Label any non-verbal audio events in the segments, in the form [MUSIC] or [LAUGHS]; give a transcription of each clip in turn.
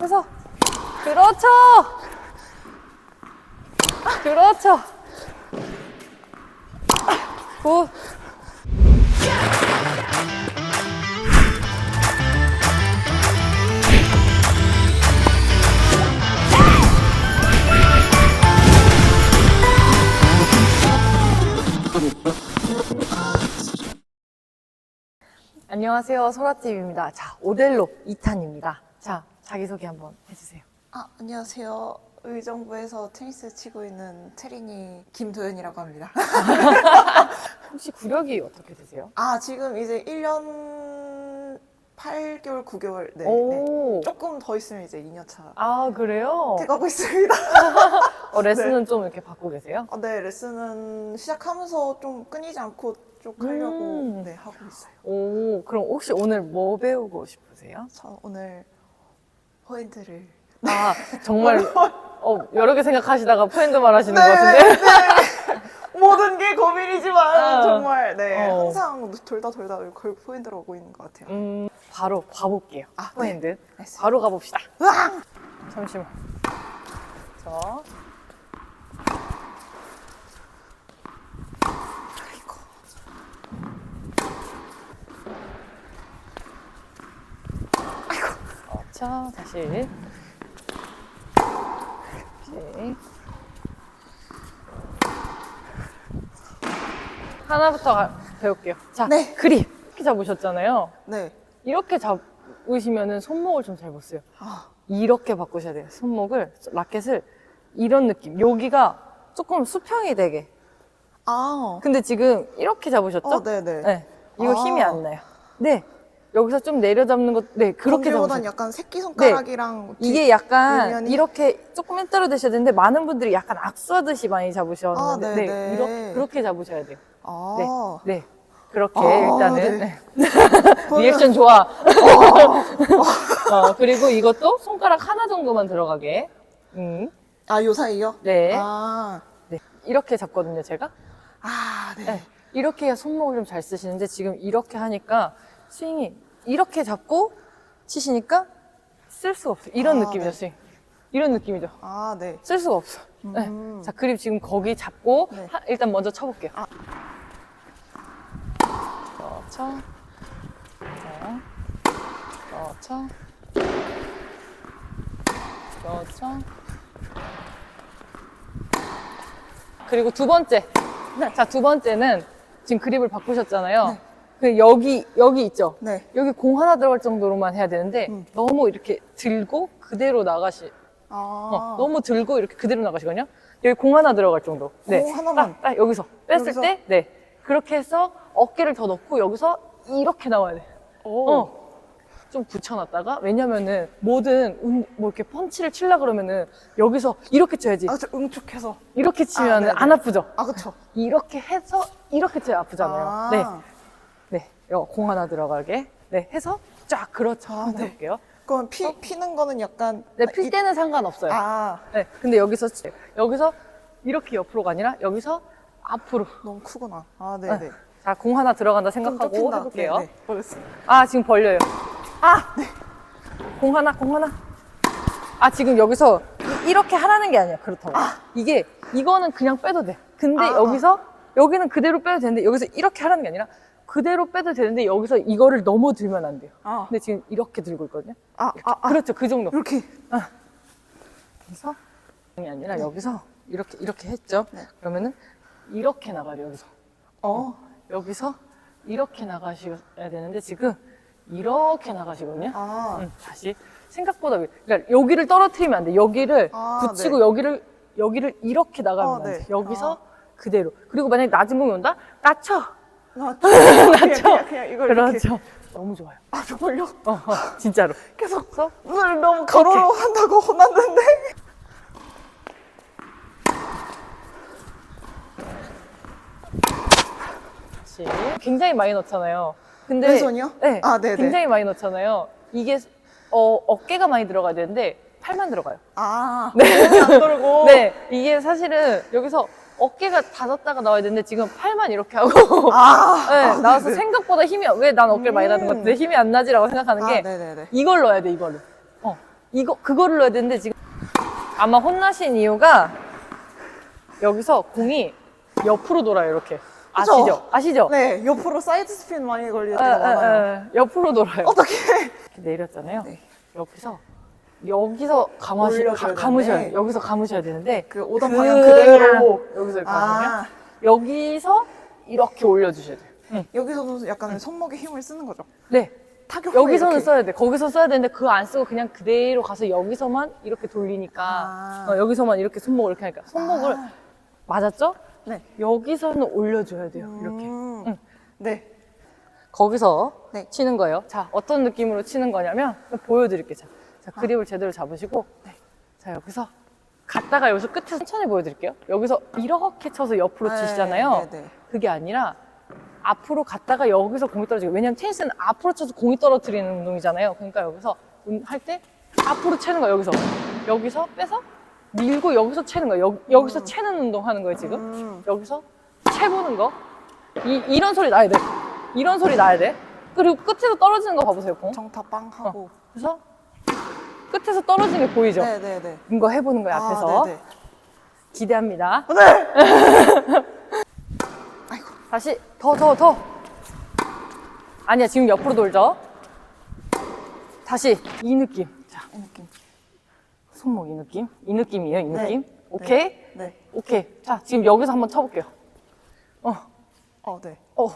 그래서 그렇죠. 그렇죠. 굿. 안녕하세요. 소라TV입니다. 자, 오델로 2탄입니다. 자, 자기소개 한번 해주세요. 아, 안녕하세요. 의정부에서 테니스 치고 있는 체리니 김도연이라고 합니다. [LAUGHS] 혹시 구력이 어떻게 되세요? 아, 지금 이제 1년 8개월, 9개월. 네. 네. 오. 조금 더 있으면 이제 2년 차 아, 그래요? 돼가고 있습니다. [LAUGHS] 어, 레슨은 좀 이렇게 받고 계세요? 아, 네, 레슨은 시작하면서 좀 끊이지 않고 쭉 하려고 음. 네, 하고 있어요. 오, 그럼 혹시 오늘 뭐 배우고 싶으세요? 저 오늘 포인트를 아, 정말, [LAUGHS] 어, 여러 개 생각하시다가 포핸드만 하시는 것 네, 같은데? 모든 게 고민이지만 아. 정말 네 어. 항상 돌다 돌다 결국 포인트로 오고 있는 것 같아요. 음, 바로 가볼게요. 아, 포핸드. 네. 바로 가봅시다. 으앙! 잠시만. 자, 어, 자, 다시. 오케이. 하나부터 가- 배울게요. 자, 네. 그립. 이렇게 잡으셨잖아요. 네. 이렇게 잡으시면은 손목을 좀 잘 못 써요. 아, 이렇게 바꾸셔야 돼요. 손목을, 라켓을 이런 느낌. 여기가 조금 수평이 되게. 아, 근데 지금 이렇게 잡으셨죠? 어, 네네. 네. 이거 아. 힘이 안 나요. 네. 여기서 좀 내려잡는 것, 네, 그렇게 잡으세요. 약간 새끼 손가락이랑 뒤- 이게 약간 뒷면이? 이렇게 조금 힘들어 되셔야 되는데 많은 분들이 약간 악수하듯이 많이 잡으셨는데 아, 네, 네네. 이렇게 그렇게 잡으셔야 돼요. 아, 네, 네. 그렇게 아, 일단은 네. 네. [LAUGHS] 리액션 좋아. [LAUGHS] 어, 그리고 이것도 손가락 하나 정도만 들어가게. 음, 아, 요 사이요? 네. 아, 네. 이렇게 잡거든요, 제가. 아, 네. 네. 이렇게 해야 손목을 좀 잘 쓰시는데 지금 이렇게 하니까 스윙이 이렇게 잡고 치시니까 쓸 수가 없어요. 이런 아, 느낌이죠, 네. 스윙. 이런 느낌이죠. 아, 네. 쓸 수가 없어. 네. 음. 자, 그립 지금 거기 잡고 네. 하- 일단 먼저 쳐볼게요. 아. 쳐, 쳐. 쳐, 쳐. 그리고 두 번째. 네. 자, 두 번째는 지금 그립을 바꾸셨잖아요. 그 여기, 여기 있죠? 네. 여기 공 하나 들어갈 정도로만 해야 되는데 음. 너무 이렇게 들고 그대로 나가시, 아, 어, 너무 들고 이렇게 그대로 나가시거든요. 여기 공 하나 들어갈 정도. 네. 공 하나만? 딱, 딱 여기서 뺐을 여기서? 때, 네. 그렇게 해서 어깨를 더 넣고 여기서 이렇게 나와야 돼. 오. 어. 좀 붙여놨다가 왜냐면은 뭐든 음, 뭐 이렇게 펀치를 치려 그러면은 여기서 이렇게 쳐야지. 아, 저 응축해서. 이렇게 치면은 네네. 안 아프죠. 아, 그쵸. 이렇게 해서 이렇게 쳐야 아프잖아요. 아. 네, 네. 요 공 하나 들어가게. 네, 해서 쫙 그렇죠. 아, 한번 네. 해볼게요. 그럼 피, 피는 거는 약간. 네, 아, 필 이- 때는 상관없어요. 아, 네, 근데 여기서 여기서 이렇게 옆으로가 아니라 여기서 앞으로. 너무 크구나. 아, 네네. 네. 자, 공 하나 들어간다 좀 생각하고 좁힌다. 해볼게요. 네, 네. 보겠습니다. 아, 지금 벌려요. 아, 네. 공 하나, 공 하나. 아, 지금 여기서 이- 이렇게 하라는 게 아니야. 그렇다고. 이게 이거는 그냥 빼도 돼. 근데 아, 여기서 여기는 그대로 빼도 되는데 여기서 이렇게 하라는 게 아니라 그대로 빼도 되는데 여기서 이거를 너무 들면 안 돼요. 아, 근데 지금 이렇게 들고 있거든요. 아, 아, 아. 그렇죠, 그 정도. 이렇게. 여기서 이 아니라 여기서 이렇게 이렇게 했죠. 네. 그러면은 이렇게 나가요 여기서. 어. 여기서 이렇게 나가셔야 되는데 지금 이렇게 나가시거든요. 아. 음, 다시 생각보다 위- 그러니까 여기를 떨어뜨리면 안 돼. 여기를 아, 붙이고 네. 여기를 여기를 이렇게 나가면 어, 안 돼. 네. 여기서 아. 그대로. 그리고 만약에 낮은 공이 온다? 낮춰. 나 [LAUGHS] 그냥, 그냥, 그냥 이걸 이렇게. 그렇죠. 너무 좋아요. 아, 정말요? 어, 어, 진짜로. 계속 그래서 오늘 너무 가로로 한다고 혼났는데. 다시. 굉장히 많이 넣잖아요. 근데 왼손이요? 네. 아, 네네. 굉장히 많이 넣잖아요. 이게 어, 어깨가 많이 들어가야 되는데 팔만 들어가요. 아, 몸이 안 돌고. [LAUGHS] 네, 이게 사실은 여기서 어깨가 닫았다가 나와야 되는데 지금 팔만 이렇게 하고 [LAUGHS] 아, 네, 아, 나와서 네네. 생각보다 힘이 왜 난 어깨를 많이 닫은 것 음. 같은데 힘이 안 나지라고 생각하는 아, 게 네네네. 이걸 넣어야 돼 이거를. 어, 이거 그거를 넣어야 되는데 지금 아마 혼나신 이유가 여기서 공이 옆으로 돌아요 이렇게? 아시죠? 아시죠? 네, 옆으로 사이드 스핀 많이 걸릴 에, 때가 많아요. 에, 에, 옆으로 돌아요. 어떻게? 이렇게 내렸잖아요. 네. 여기서 여기서 올려줘야 감으셔야. 돼요. 여기서 감으셔야 되는데 그 오던 방향 그대로. 여기서 이렇게 가시면 아, 여기서 이렇게 올려주셔야 돼요. 응. 여기서도 약간 손목에 힘을 쓰는 거죠. 네. 타격 여기서는 이렇게. 써야 돼. 거기서 써야 되는데 그거 안 쓰고 그냥 그대로 가서 여기서만 이렇게 돌리니까 아. 어, 여기서만 이렇게 손목을 이렇게 하니까 손목을 아. 맞았죠? 네. 여기서는 올려줘야 돼요. 이렇게. 음, 응. 네. 거기서 네. 치는 거예요. 자, 어떤 느낌으로 치는 거냐면 보여드릴게요. 자, 자 그립을 제대로 잡으시고 자, 여기서 갔다가 여기서 끝에서 천천히 보여드릴게요. 여기서 이렇게 쳐서 옆으로 치시잖아요. 네, 네, 네. 그게 아니라 앞으로 갔다가 여기서 공이 떨어지고 왜냐면 테니스는 앞으로 쳐서 공이 떨어뜨리는 운동이잖아요. 그러니까 여기서 할 때 앞으로 채는 거예요. 여기서 여기서 빼서 밀고 여기서 채는 거예요. 여, 기서 채는 운동 하는 거예요 지금. 음. 여기서 채보는 거. 이, 이런 소리 나야 돼. 이런 소리 나야 돼. 그리고 끝에서 떨어지는 거 봐보세요, 공. 정타 빵 하고. 그래서 끝에서 떨어지는 게 보이죠? 네, 네, 네. 이거 해보는 거예요, 앞에서. 아, 네, 네. 기대합니다. 네. [LAUGHS] 다시, 더, 더, 더. 아니야, 지금 옆으로 돌죠? 다시, 이 느낌. 자, 이 느낌. 손목 이 느낌. 이 느낌이에요, 이 네. 느낌. 오케이? 네. 오케이. 자, 지금 여기서 한번 쳐볼게요. 어, 어, 네. 어,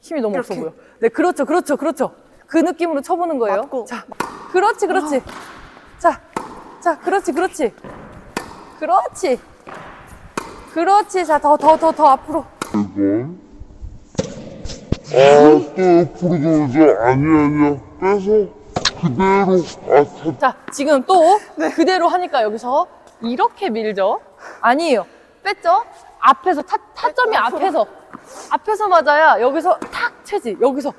힘이 너무 없어 이렇게. 보여. 네, 그렇죠, 그렇죠, 그렇죠. 그 느낌으로 쳐보는 거예요. 맞고. 자, 그렇지, 그렇지. 자, 자, 그렇지, 그렇지. 그렇지. 그렇지. 자, 더, 더, 더, 더 앞으로. 아, 또 옆으로 돌죠? 아니, 아니야. 빼서 그대로, 아, 다 자, 지금 또 네. 그대로 하니까 여기서 이렇게 밀죠? 아니에요. 뺐죠? 앞에서, 타, 타점이. 앞에서. 앞에서 맞아야 여기서 탁 채지. 여기서.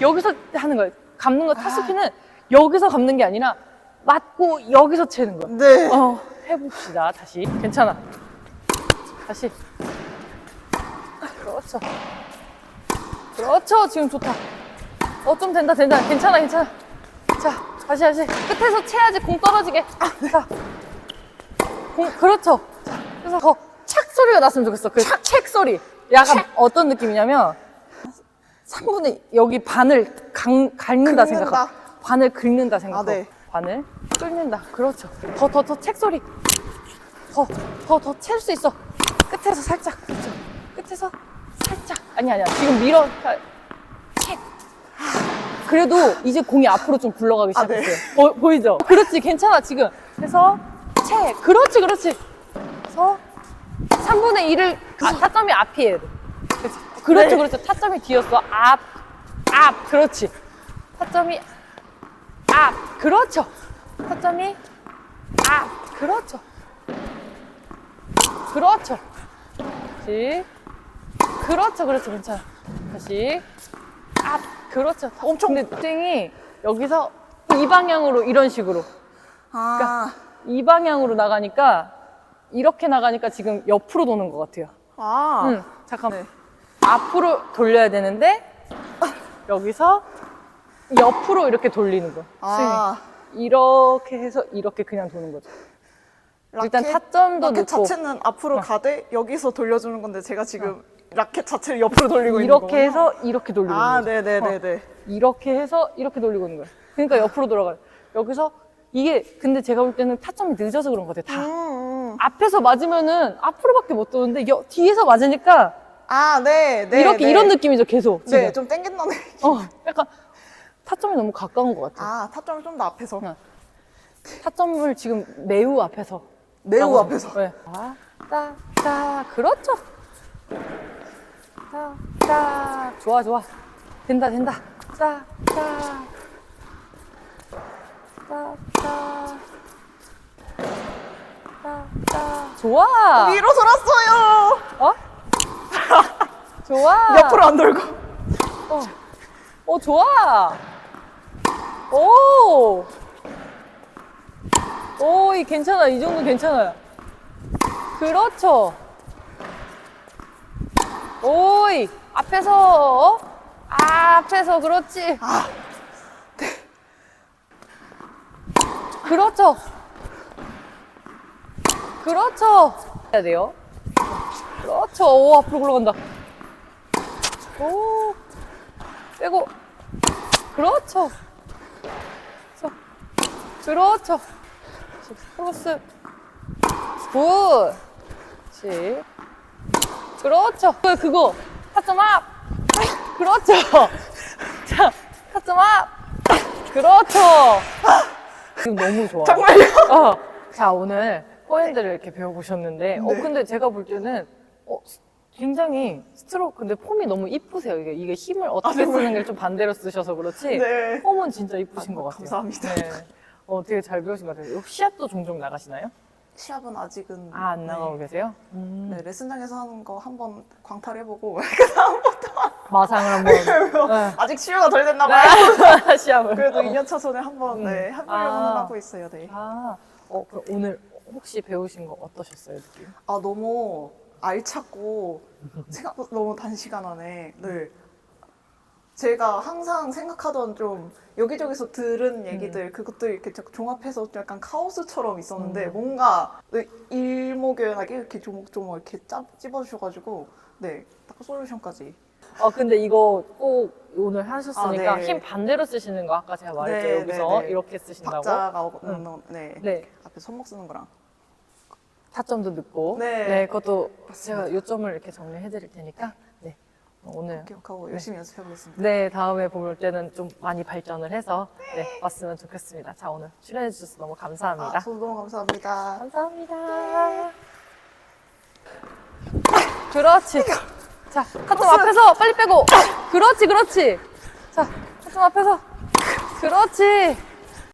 여기서 하는 거예요. 감는 거, 타스피는 여기서 감는 게 아니라 맞고 여기서 채는 거예요. 네. 어, 해봅시다. 다시. 괜찮아. 다시. 그렇죠. 그렇죠. 지금 좋다. 어, 좀 된다, 된다. 괜찮아, 괜찮아. 자, 다시, 다시. 끝에서 채야지 공 떨어지게. 자. 공, 그렇죠. 자, 그래서 더 착 소리가 났으면 좋겠어. 그착 소리. 약간 어떤 느낌이냐면, 3분의 여기 반을 강, 긁는다 긁는다. 생각하고. 반을 긁는다 생각하고. 아, 네. 반을 긁는다. 그렇죠. 더, 더, 더 책 소리. 더, 더, 더 챌 수 있어. 끝에서 살짝. 그렇죠. 끝에서 살짝. 아니, 아니야. 지금 밀어. 책. 그래도 이제 공이 앞으로 좀 굴러가기 아, 네. 시작했어요. 보, 보이죠? 그렇지. 괜찮아, 지금. 그래서 채. 그렇지, 그렇지. 그래서 3분의 1을, 아, 타점이 앞이에요. 그렇지. 그렇죠, 네. 그렇죠. 타점이 뒤였어. 앞, 앞. 그렇지. 타점이 앞. 그렇죠. 타점이 앞. 그렇죠. 그렇죠. 다시. 그렇죠, 그렇죠. 괜찮아. 다시. 앞. 그렇죠. 엄청. 근데 땡이 여기서 이 방향으로 이런 식으로. 아, 이 방향으로 나가니까 이렇게 나가니까 지금 옆으로 도는 것 같아요. 아. 응, 잠깐만. 네. 앞으로 돌려야 되는데 [LAUGHS] 여기서 옆으로 이렇게 돌리는 거. 아. 스윙이. 이렇게 해서 이렇게 그냥 도는 거죠. 일단 타점도 라켓 넣고. 자체는 앞으로 어. 가되 여기서 돌려주는 건데 제가 지금 라켓 자체를 옆으로 돌리고 있는 거예요. 이렇게 해서 이렇게 돌리고 아, 있는 거죠. 네네네네. 이렇게 해서 이렇게 돌리고 있는 거예요. 그러니까 옆으로 돌아가요. 여기서 이게 근데 제가 볼 때는 타점이 늦어서 그런 것 같아요. 다. 음, 음. 앞에서 맞으면은 앞으로밖에 못 도는데 여- 뒤에서 맞으니까 아, 네, 네. 이렇게 네. 이런 느낌이죠 계속 지금. 네, 좀 땡긴다는. 어, 약간 타점이 너무 가까운 것 같아요. 아, 타점이 좀더 앞에서. 응. 타점을 지금 매우 앞에서. 매우 라고 앞에서. 네. 아, 따, 따, 그렇죠. 따, 따, 좋아, 좋아. 된다, 된다. 따, 따. 따, 따. 따, 따. 좋아. 위로 돌았어요. 어? [LAUGHS] 좋아. 옆으로 안 돌고. 어, 어 좋아. 오. 오, 이 괜찮아. 이 정도 괜찮아요. 그렇죠. 오이, 앞에서, 어? 앞에서, 그렇지. 아, 그렇죠. 그렇죠. 해야 돼요. 그렇죠. 오, 앞으로 굴러간다. 오. 빼고. 그렇죠. 자, 그렇죠. 크로스. 굿. 그렇지. 그렇죠. 그, 그거. 타점 앞. 그렇죠. 자, 타점 앞. 그렇죠. 지금 너무 좋아. 정말요? 어. 자, 오늘 포핸드를 이렇게 배워보셨는데, 어, 네. 근데 제가 볼 때는, 어, 굉장히 스트로크, 근데 폼이 너무 이쁘세요. 이게, 이게 힘을 어떻게 쓰는 게좀 반대로 쓰셔서 그렇지. 네. 폼은 진짜 이쁘신 아, 것 같아요. 감사합니다. 네. 어, 되게 잘 배우신 것 같아요. 시합도 종종 나가시나요? 시합은 아직은 아, 안 네. 나가고 계세요? 음. 네, 레슨장에서 하는 거 한번 광탈해보고 [LAUGHS] 마상을 한번. [LAUGHS] 네. 아직 치유가 덜 됐나 봐요. 네. [LAUGHS] 시합을. 그래도 2년차 전에 한번 네, 해보려고 아. 하고 있어요. 네. 아, 어, 그럼 오늘 혹시 배우신 거 어떠셨어요, 느낌? 아 너무 알찼고 생각보다 너무 단시간 안에 네. 제가 항상 생각하던 좀 여기저기서 들은 얘기들 그것들 이렇게 쫙 종합해서 좀 약간 카오스처럼 있었는데 음. 뭔가 네, 일목요연하게 이렇게 조목조목 이렇게 짜, 찝어주셔가지고 네딱 솔루션까지 아, 근데 이거 꼭 오늘 하셨으니까 아, 네. 힘 반대로 쓰시는 거 아까 제가 말했죠, 네, 여기서 네, 네. 이렇게 쓰신다고. 박자가 어, 응. 음, 네. 네. 앞에 손목 쓰는 거랑 타점도 늦고. 네. 그것도 제가 요점을 이렇게 정리해 드릴 테니까. 네. 오늘. 기억하고 열심히 연습해 보겠습니다. 네, 다음에 볼 때는 좀 많이 발전을 해서 네, 왔으면 좋겠습니다. 자, 오늘 출연해 주셔서 너무 감사합니다. 아, 저도 너무 감사합니다. 감사합니다. 그렇지. 자, 타점 앞에서 빨리 빼고. 그렇지, 그렇지. 자, 타점 앞에서. 그렇지.